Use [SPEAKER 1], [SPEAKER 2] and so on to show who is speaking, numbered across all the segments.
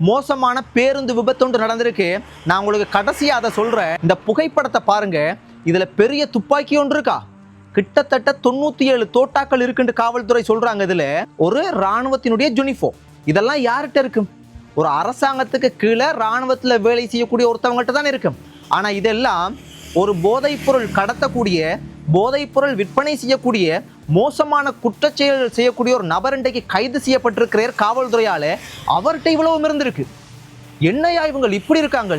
[SPEAKER 1] மோசமான பேருந்து விபத்து ஒன்று நடந்திருக்கு. நான் உங்களுக்கு கடைசியாக அதை சொல்கிறேன் இந்த புகைப்படத்தை பாருங்க. இதில் பெரிய துப்பாக்கி ஒன்று இருக்கா? கிட்டத்தட்ட தொண்ணூற்றி ஏழு தோட்டாக்கள் இருக்குன்னு காவல்துறை சொல்கிறாங்க இதில். ஒரு இராணுவத்தினுடைய ஜுனிஃபோம் இதெல்லாம் யார்கிட்ட இருக்கும்? ஒரு அரசாங்கத்துக்கு கீழே இராணுவத்தில் வேலை செய்யக்கூடிய ஒருத்தவங்கள்ட்ட தான் இருக்கும். ஆனால் இதெல்லாம் ஒரு போதைப்பொருள் கடத்தக்கூடிய போதைப்பொருள் விற்பனை செய்யக்கூடிய மோசமான குற்றச்செயல்கள் செய்யக்கூடிய ஒரு நபர் இன்றைக்கு கைது செய்யப்பட்டிருக்கிறார் காவல்துறையால். அவர்கிட்ட இவ்வளவு இருந்திருக்கு. என்னையா இவங்க இப்படி இருக்காங்க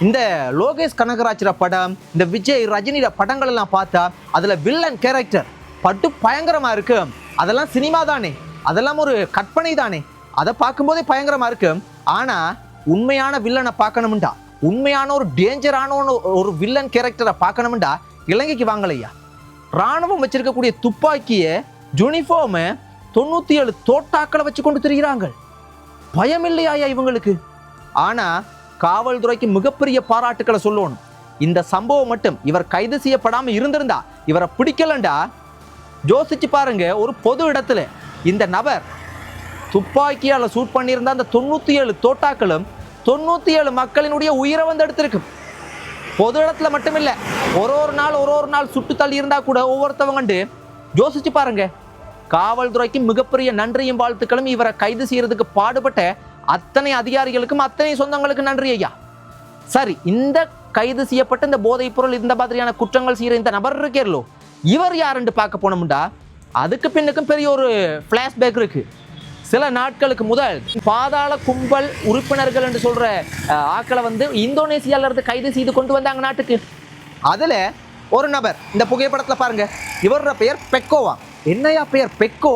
[SPEAKER 1] இந்த லோகேஷ் கனகராஜர படம் இந்த விஜய் ரஜினியோட படங்கள் எல்லாம் பார்த்தா அதில் வில்லன் கேரக்டர் பட்டு பயங்கரமா இருக்கு. அதெல்லாம் சினிமா தானே. அதெல்லாம் ஒரு கற்பனை தானே. அதை பார்க்கும்போதே பயங்கரமா இருக்கு. ஆனா உண்மையான வில்லனை பார்க்கணும்டா. உண்மையான ஒரு டேஞ்சரான ஒரு- ஒரு வில்லன் கேரக்டரை பார்க்கணும்டா. இலங்கைக்கு வாங்கலையா? ராணுவம் வச்சிருக்கக்கூடிய துப்பாக்கியை யூனிஃபார்மை தொண்ணூற்றி ஏழு தோட்டாக்களை வச்சு கொண்டு திரிகிறாங்க. பயம் இல்லையாயா இவங்களுக்கு? ஆனால் காவல்துறைக்கு மிகப்பெரிய பாராட்டுக்களை சொல்லணும். இந்த சம்பவம் மட்டும் இவர் கைது செய்யப்படாமல் இருந்திருந்தா இவரை பிடிக்கலண்டா? யோசிச்சு பாருங்க ஒரு பொது இடத்துல இந்த நபர் துப்பாக்கியால் சூட் பண்ணியிருந்த அந்த தொண்ணூற்றி ஏழு தோட்டாக்களும் தொண்ணூற்றி ஏழு மக்களினுடைய உயிரை வந்து எடுத்திருக்கும் பொது இடத்துல மட்டும் இல்லை ஒரு ஒரு நாள் ஒரு ஒரு நாள் சுட்டு தள்ளி இருந்தால் கூட ஒவ்வொருத்தவங்கண்டு யோசிச்சு பாருங்க. காவல்துறைக்கு மிகப்பெரிய நன்றியும் வாழ்த்துக்களும் இவரை கைது செய்யறதுக்கு பாடுபட்ட அத்தனை அதிகாரிகளுக்கும் அத்தனை சொந்தங்களுக்கு நன்றி ஐயா. சரி இந்த கைது செய்யப்பட்ட இந்த போதைப் பொருள் இந்த மாதிரியான குற்றங்கள் செய்கிற இந்த நபர் இருக்கேர்லோ? இவர் யாருன்னு பார்க்க போனோம்டா. அதுக்கு பின்னுக்கும் பெரிய ஒரு ஃப்ளாஷ்பேக் இருக்குது சில நாட்களுக்கு முதல் பாதாள கும்பல் உறுப்பினர்கள் என்று சொல்ற ஆக்களை வந்து இந்தோனேசியால இருந்து கைது செய்து கொண்டு வந்தாங்க நாட்டுக்கு. அதுல ஒரு நபர் இந்த புகைப்படத்துல பாருங்க இவரோட பெயர் பெக்கோவா. என்னையா பெயர்? பெக்கோ?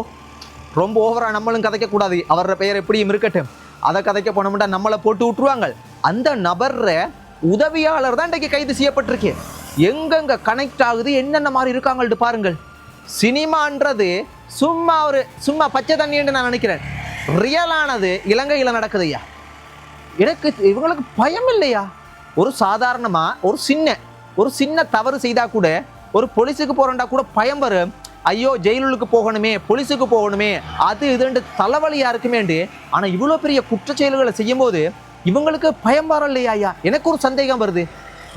[SPEAKER 1] ரொம்ப ஓவரா நம்மளும் கதைக்க கூடாது. அவரோட பெயர் எப்படியும் இருக்கட்டும். அதை கதைக்க போனோம்னா நம்மளை போட்டு விட்டுருவாங்க. அந்த நபர்ற உதவியாளர் தான் இன்றைக்கு கைது செய்யப்பட்டிருக்கு. எங்கெங்க கனெக்ட் ஆகுது என்னென்ன மாதிரி இருக்காங்கள்ட்டு பாருங்கள். சினிமான்றது சும்மா ஒரு சும்மா பச்சை தண்ணின்னு நான் நினைக்கிறேன். ரியலானது இலங்கையில் நடக்குது ஐயா. எனக்கு இவங்களுக்கு பயம் இல்லையா? ஒரு சாதாரணமாக ஒரு சின்ன ஒரு சின்ன தவறு செய்தால் கூட ஒரு போலீஸுக்கு போறேன்டா கூட பயம் வரும். ஐயோ ஜெயிலுக்கு போகணுமே போலீஸுக்கு போகணுமே அது இதுன்ட்டு தலைவலியாக இருக்குமேண்டு ஆனால் இவ்வளோ பெரிய குற்ற செயல்களை செய்யும்போது இவங்களுக்கு பயம் வரலையா இல்லையா ஐயா? எனக்கு ஒரு சந்தேகம் வருது.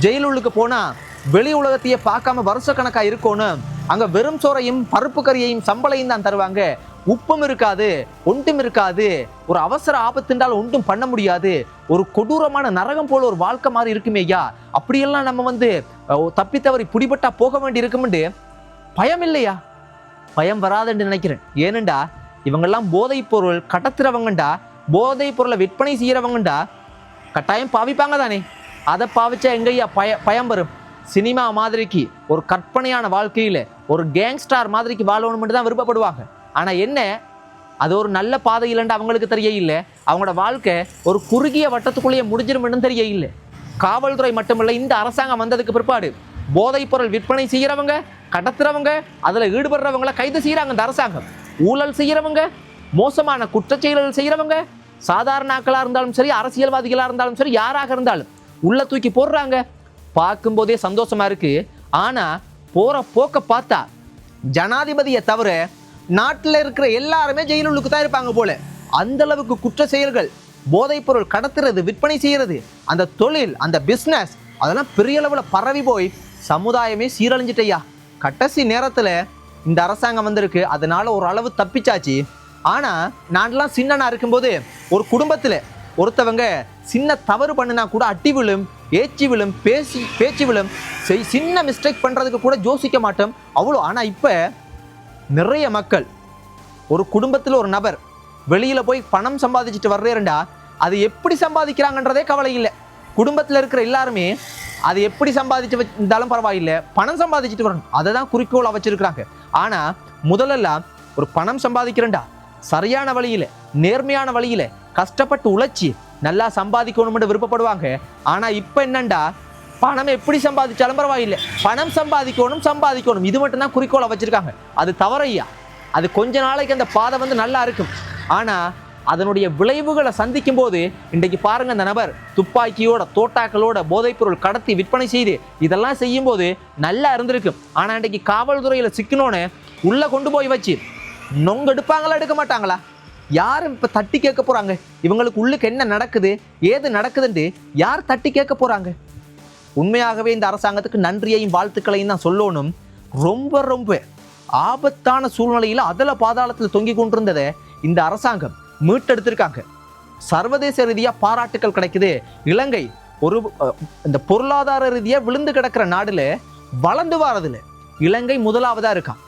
[SPEAKER 1] ஜெயிலுக்கு போனால் வெளி உலகத்தையே பார்க்காம வருஷக்கணக்காக இருக்கணும் அங்கே வெறும் சோறையும் பருப்பு கறியையும் சம்பளையும் தான் தருவாங்க. உப்பும் இருக்காது ஒன்றும் இருக்காது. ஒரு அவசர ஆபத்துண்டால் ஒன்றும் பண்ண முடியாது. ஒரு கொடூரமான நரகம் போல ஒரு வாழ்க்கை மாதிரி இருக்குமே ஐயா. அப்படியெல்லாம் நம்ம வந்து தப்பித்தவரை பிடிபட்டா போக வேண்டி இருக்குமெண்டு. பயம் இல்லையா? பயம் வராதுன்னு நினைக்கிறேன். ஏனண்டா இவங்கெல்லாம் போதைப் பொருள் கடத்துறவங்கண்டா. போதைப் பொருளை விற்பனை செய்கிறவங்கண்டா கட்டாயம் பாவிப்பாங்க தானே. அதை பாவிச்சா எங்கய்யா பய பயம் வரும்? சினிமா மாதிரிக்கு ஒரு கற்பனையான வாழ்க்கையில் ஒரு கேங்ஸ்டார் மாதிரிக்கு வாழணும்னு தான் விருப்பப்படுவாங்க. ஆனால் என்ன? அது ஒரு நல்ல பாதை இல்லைன்னு அவங்களுக்கு தெரிய இல்லை அவங்களோட வாழ்க்கை ஒரு குறுகிய வட்டத்துக்குள்ளேயே முடிஞ்சிருமென்னு தெரிய இல்லை காவல்துறை மட்டுமில்லை இந்த அரசாங்கம் வந்ததுக்கு பிற்பாடு போதைப் பொருள் விற்பனை செய்கிறவங்க கடத்துறவங்க அதில் ஈடுபடுறவங்கள கைது செய்கிறாங்க இந்த அரசாங்கம். ஊழல் செய்கிறவங்க மோசமான குற்றச்செயல்கள் செய்கிறவங்க சாதாரண ஆக்களாக இருந்தாலும் சரி அரசியல்வாதிகளாக இருந்தாலும் சரி யாராக இருந்தாலும் உள்ள தூக்கி போடுறாங்க. பார்க்கும்போதே சந்தோஷமா இருக்கு. ஆனா போற போக்க பார்த்தா ஜனாதிபதியை தவிர நாட்டில் இருக்கிற எல்லாருமே ஜெயிலுக்கு தான் இருப்பாங்க போல. அந்த அளவுக்கு குற்ற செயல்கள் போதைப்பொருள் கடத்துறது விற்பனை செய்யறது அந்த தொழில் அந்த பிஸ்னஸ் அதெல்லாம் பெரிய அளவில் பரவி போய் சமுதாயமே சீரழிஞ்சிட்டையா கடைசி நேரத்தில் இந்த அரசாங்கம் வந்திருக்கு. அதனால ஒரு அளவு தப்பிச்சாச்சு. ஆனால் நான்லாம் சின்னனாக இருக்கும்போது ஒரு குடும்பத்தில் ஒருத்தவங்க சின்ன தவறு பண்ணுனா கூட அட்டி விழும் ஏச்சி விழும் பேசி பேச்சு விழும். சின்ன மிஸ்டேக் பண்ணுறதுக்கு கூட யோசிக்க மாட்டோம். அவ்வளோ ஆனால் இப்போ நிறைய மக்கள் ஒரு குடும்பத்தில் ஒரு நபர் வெளியில் போய் பணம் சம்பாதிச்சுட்டு வர்றேருண்டா அது எப்படி சம்பாதிக்கிறாங்கன்றதே கவலை இல்லை. குடும்பத்தில் இருக்கிற எல்லாருமே அது எப்படி சம்பாதிச்சு இருந்தாலும் பரவாயில்லை பணம் சம்பாதிச்சுட்டு வரணும். அதை தான் குறிக்கோளாக வச்சுருக்கிறாங்க. ஆனால் முதலெல்லாம் ஒரு பணம் சம்பாதிக்கிறேன்டா. சரியான வழியில் நேர்மையான வழியில் கஷ்டப்பட்டு உழைச்சி நல்லா சம்பாதிக்கணும்னு விருப்பப்படுவாங்க. ஆனால் இப்போ என்னண்டா? பணம் எப்படி சம்பாதிச்சாலும் பரவாயில்லை. பணம் சம்பாதிக்கணும் சம்பாதிக்கணும். இது மட்டும்தான் குறிக்கோளை வச்சுருக்காங்க. அது தவறையா? அது கொஞ்ச நாளைக்கு அந்த பாதை வந்து நல்லா இருக்கும். ஆனால் அதனுடைய விளைவுகளை சந்திக்கும் போது இன்றைக்கு பாருங்க அந்த நபர் துப்பாக்கியோட தோட்டாக்களோட போதைப்பொருள் கடத்தி விற்பனை செய்து இதெல்லாம் செய்யும்போது நல்லா இருந்திருக்கும். ஆனால் இன்றைக்கு காவல்துறையில் சிக்கணும்னு உள்ளே கொண்டு போய் வச்சு நொங்க எடுப்பாங்களா எடுக்க மாட்டாங்களா? யாரும் இப்போ தட்டி கேட்க போகிறாங்க இவங்களுக்கு உள்ளுக்கு என்ன நடக்குது? ஏது நடக்குதுன்ட்டு யார் தட்டி கேட்க போகிறாங்க உண்மையாகவே இந்த அரசாங்கத்துக்கு நன்றியையும் வாழ்த்துக்களையும் தான் சொல்லணும். ரொம்ப ரொம்ப ஆபத்தான சூழ்நிலையில் அதில் பாதாளத்தில் தொங்கி கொண்டிருந்ததை இந்த அரசாங்கம் மீட்டெடுத்திருக்காங்க. சர்வதேச ரீதியாக பாராட்டுக்கள் கிடைக்குது. இலங்கை ஒரு இந்த பொருளாதார ரீதியாக விழுந்து கிடக்கிற நாடுல வளர்ந்து வரதில் இலங்கை முதலாவதாக இருக்கான்.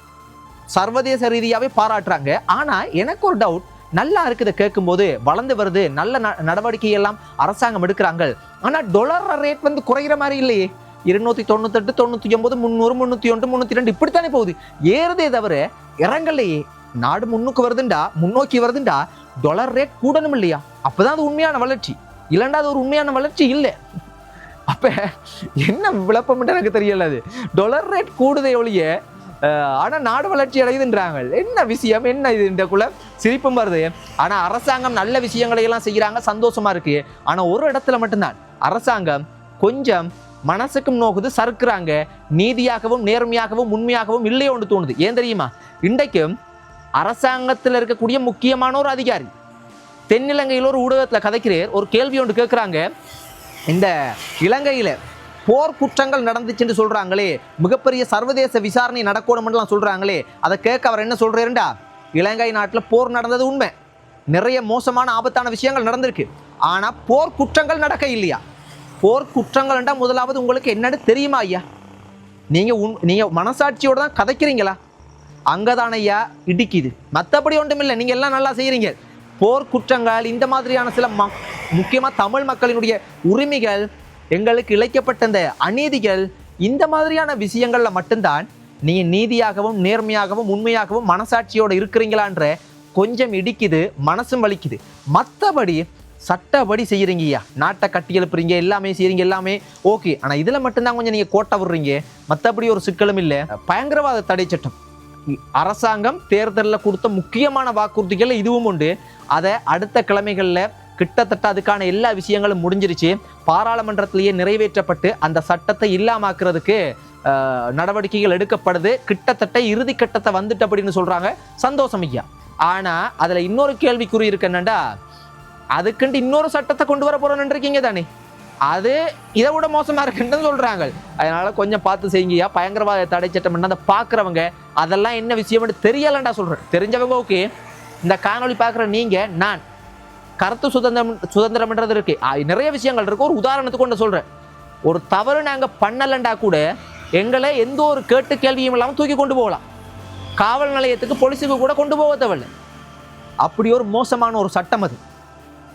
[SPEAKER 1] சர்வதேச ரீதியாகவே பாராட்டுறாங்க. ஆனால் எனக்கு ஒரு டவுட் நல்லா இருக்குது கேட்கும்போது வளர்ந்து வருது நல்ல ந- நடவடிக்கை எல்லாம் அரசாங்கம் எடுக்கிறாங்க. ஆனால் டொலர் ரேட் வந்து குறைகிற மாதிரி இல்லையே. இருநூத்தி தொண்ணூத்தெட்டு தொண்ணூத்தி ஒன்பது முந்நூறு முந்நூற்றி ஒன்று முந்நூற்றி ரெண்டு இப்படித்தானே போகுது. ஏறுதே தவிர இறங்கலையே. நாடு முன்னுக்கு வருதுண்டா முன்னோக்கி வருதுண்டா டொலர் ரேட் கூடணும் இல்லையா? அப்பதான் அது உண்மையான வளர்ச்சி. இல்லைண்டா அது ஒரு உண்மையான வளர்ச்சி இல்லை. அப்ப என்ன விளப்பம் எனக்கு தெரியல அது. டொலர் ரேட் கூடுதே ஒழிய ஆனால் நாடு வளர்ச்சி அடையுதுன்றாங்க. என்ன விஷயம்? என்ன இது இந்த சிரிப்பும் வருது. ஆனால் அரசாங்கம் நல்ல விஷயங்களை எல்லாம் செய்கிறாங்க சந்தோஷமாக இருக்கு. ஆனால் ஒரு இடத்துல மட்டும்தான். அரசாங்கம் கொஞ்சம் மனசுக்கும் நோக்குது சறுக்குறாங்க. நீதியாகவும் நேர்மையாகவும் உண்மையாகவும் இல்லையோன்னு தோணுது. ஏன் தெரியுமா? இன்றைக்கும் அரசாங்கத்தில் இருக்கக்கூடிய முக்கியமான ஒரு அதிகாரி தென்னிலங்கையில் ஒரு ஊடகத்தில் கதைக்கிறேர் ஒரு கேள்வி ஒன்று கேட்குறாங்க இந்த இலங்கையில் போர் குற்றங்கள் நடந்துச்சுன்னு சொல்கிறாங்களே மிகப்பெரிய சர்வதேச விசாரணை நடக்கணும்னுலாம் சொல்கிறாங்களே அதை கேட்க அவர் என்ன சொல்றாருண்டா? இலங்கை நாட்டில் போர் நடந்தது உண்மை. நிறைய மோசமான ஆபத்தான விஷயங்கள் நடந்திருக்கு. ஆனால் போர் குற்றங்கள் நடக்க இல்லையா? போர் குற்றங்கள்ன்றா முதலாவது உங்களுக்கு என்னன்னு தெரியுமா ஐயா? நீங்கள் உன் நீங்கள் மனசாட்சியோடு தான் கதைக்கிறீங்களா? அங்கதான் ஐயா இடிக்குது. மற்றபடி ஒன்றும் இல்லை எல்லாம் நல்லா செய்கிறீங்க போர் குற்றங்கள் இந்த மாதிரியான சில ம முக்கியமாக தமிழ் மக்களினுடைய உரிமைகள் எங்களுக்கு இழைக்கப்பட்ட இந்த அநீதிகள் இந்த மாதிரியான விஷயங்களில் மட்டும்தான் நீங்கள் நீதியாகவும் நேர்மையாகவும் உண்மையாகவும் மனசாட்சியோடு இருக்கிறீங்களான்ற கொஞ்சம் இடிக்குது மனசும் வலிக்குது. மற்றபடி சட்டப்படி செய்கிறீங்கய்யா நாட்டை கட்டி எழுப்புறீங்க எல்லாமே செய்கிறீங்க எல்லாமே ஓகே. ஆனால் இதில் மட்டும்தான் கொஞ்சம் நீங்கள் கோட்டை விடுறீங்க. மற்றபடி ஒரு சிக்கலும் இல்லை. பயங்கரவாத தடை சட்டம். அரசாங்கம் தேர்தலில் கொடுத்த முக்கியமான வாக்குறுதிகள் இதுவும் உண்டு. அதை அடுத்த கிழமைகளில் கிட்டத்தட்ட அதுக்கான எல்லா விஷயங்களும் முடிஞ்சிருச்சு. பாராளுமன்றத்திலேயே நிறைவேற்றப்பட்டு அந்த சட்டத்தை இல்லாமாக்குறதுக்கு நடவடிக்கைகள் எடுக்கப்படுது. கிட்டத்தட்ட இறுதி கட்டத்தை வந்துட்டு அப்படின்னு சொல்றாங்க. சந்தோஷம் ஐயா. ஆனா அதுல இன்னொரு கேள்விக்குறி இருக்கு என்னண்டா? அதுக்குன்ட்டு இன்னொரு சட்டத்தை கொண்டு வர போறோம்னு இருக்கீங்க தானே? அது இதை விட மோசமா இருக்குன்னு சொல்றாங்க. அதனால கொஞ்சம் பார்த்து செய்யுங்கய்யா பயங்கரவாத தடை சட்டம் அதை பார்க்குறவங்க அதெல்லாம் என்ன விஷயம்னு தெரியலண்டா சொல்றேன் தெரிஞ்சவங்க ஓகே. இந்த காணொளி பார்க்குற நீங்க நான். கருத்து சுதந்திரம் சுதந்திரம்ன்றது இருக்கு. நிறைய விஷயங்கள் இருக்கு. ஒரு உதாரணத்துக்கு ஒன்று சொல்றேன். ஒரு தவறு நாங்கள் பண்ணலண்டா கூட எங்களை எந்த ஒரு கேட்டு கேள்வியும் இல்லாமல் தூக்கி கொண்டு போகலாம். காவல் நிலையத்துக்கு போலீஸுக்கு கூட கொண்டு போக தேவையில்லை. அப்படி ஒரு மோசமான ஒரு சட்டம் அது.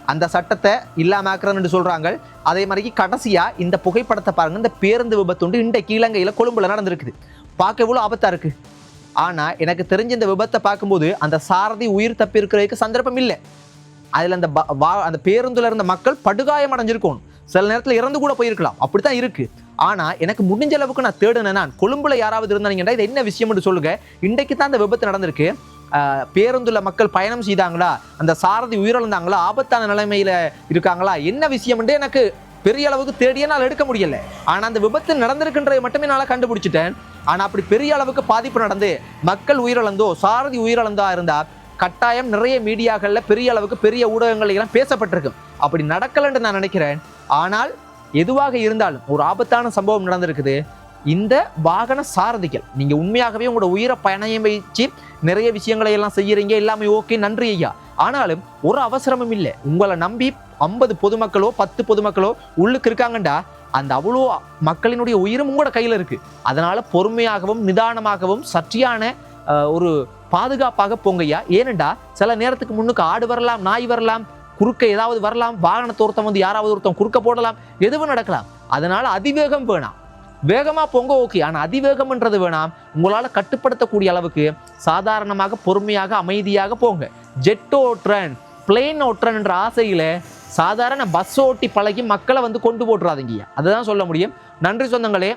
[SPEAKER 1] அந்த சட்டத்தை இல்லாமக்கிறன்னு சொல்றாங்க. அதே மாதிரி கடைசியா இந்த புகைப்படத்தை பாருங்க. இந்த பேருந்து விபத்துண்டு இன்றைக்கு இலங்கையில் கொழும்புல நடந்திருக்குது. பார்க்க எவ்வளோ ஆபத்தா இருக்கு. ஆனா எனக்கு தெரிஞ்ச இந்த விபத்தை பார்க்கும்போது அந்த சாரதி உயிர் தப்பி இருக்கிறதுக்கு சந்தர்ப்பம் இல்லை. அதில் அந்த ப- வா- அந்த பேருந்துல இருந்த மக்கள் படுகாயம் அடைஞ்சிருக்கணும் சில நேரத்தில் இறந்து கூட போயிருக்கலாம். அப்படித்தான் இருக்கு. ஆனால் எனக்கு முடிஞ்ச அளவுக்கு நான் தேடுனேன் நான் கொழும்புல யாராவது இருந்தாங்கன்னா இது என்ன விஷயம்னு சொல்லுங்க. இன்றைக்கு தான் அந்த விபத்து நடந்திருக்கு. ஆஹ் பேருந்துல மக்கள் பயணம் செய்தாங்களா? அந்த சாரதி உயிரிழந்தாங்களா? ஆபத்தான நிலைமையில இருக்காங்களா? என்ன விஷயம்ன்ட்டு எனக்கு பெரிய அளவுக்கு தேடியே நான் எடுக்க முடியல. ஆனால் அந்த விபத்து நடந்திருக்குன்றதை மட்டுமே நான் கண்டுபிடிச்சிட்டேன். ஆனால் அப்படி பெரிய அளவுக்கு பாதிப்பு நடந்து மக்கள் உயிரிழந்தோ சாரதி உயிரிழந்தா இருந்தால் கட்டாயம் நிறைய மீடியாக்களில் பெரிய அளவுக்கு பெரிய ஊடகங்கள் எல்லாம் பேசப்பட்டிருக்கும். அப்படி நடக்கலன்னு நான் நினைக்கிறேன். ஆனால் எதுவாக இருந்தாலும் ஒரு ஆபத்தான சம்பவம் நடந்திருக்குது. இந்த வாகன சாரதிகள் நீங்க உண்மையாகவே உங்களோட உயிரை பயணம் வச்சு நிறைய விஷயங்களை எல்லாம் செய்யறீங்க எல்லாமே ஓகே நன்றி ஐயா. ஆனாலும் ஒரு அவசரமும் இல்லை. உங்களை நம்பி ஐம்பது பொதுமக்களோ பத்து பொதுமக்களோ உள்ளுக்கு இருக்காங்கண்டா. அந்த அவ்வளோ மக்களினுடைய உயிரும் உங்களோட கையில் இருக்கு. அதனால பொறுமையாகவும் நிதானமாகவும் சற்றியான ஒரு பாதுகாப்பாக போங்கய்யா ஏனண்டா சில நேரத்துக்கு முன்னுக்கு ஆடு வரலாம் நாய் வரலாம் குறுக்க ஏதாவது வரலாம் வாகனத்தை ஒருத்தன் வந்து யாராவது ஒருத்தன் குறுக்க போடலாம் எதுவும் நடக்கலாம். அதனால் அதிவேகம் வேணாம். வேகமாக போங்க ஓகே. ஆனால் அதிவேகம்ன்றது வேணாம். உங்களால் கட்டுப்படுத்தக்கூடிய அளவுக்கு சாதாரணமாக பொறுமையாக அமைதியாக போங்க. ஜெட் ஓட்டுறன் பிளெயின் ஓட்டுறன் என்ற சாதாரண பஸ் ஓட்டி பழகி மக்களை வந்து கொண்டு போட்டுறாதீங்க. அதை தான் சொல்ல முடியும். நன்றி சொந்தங்களே.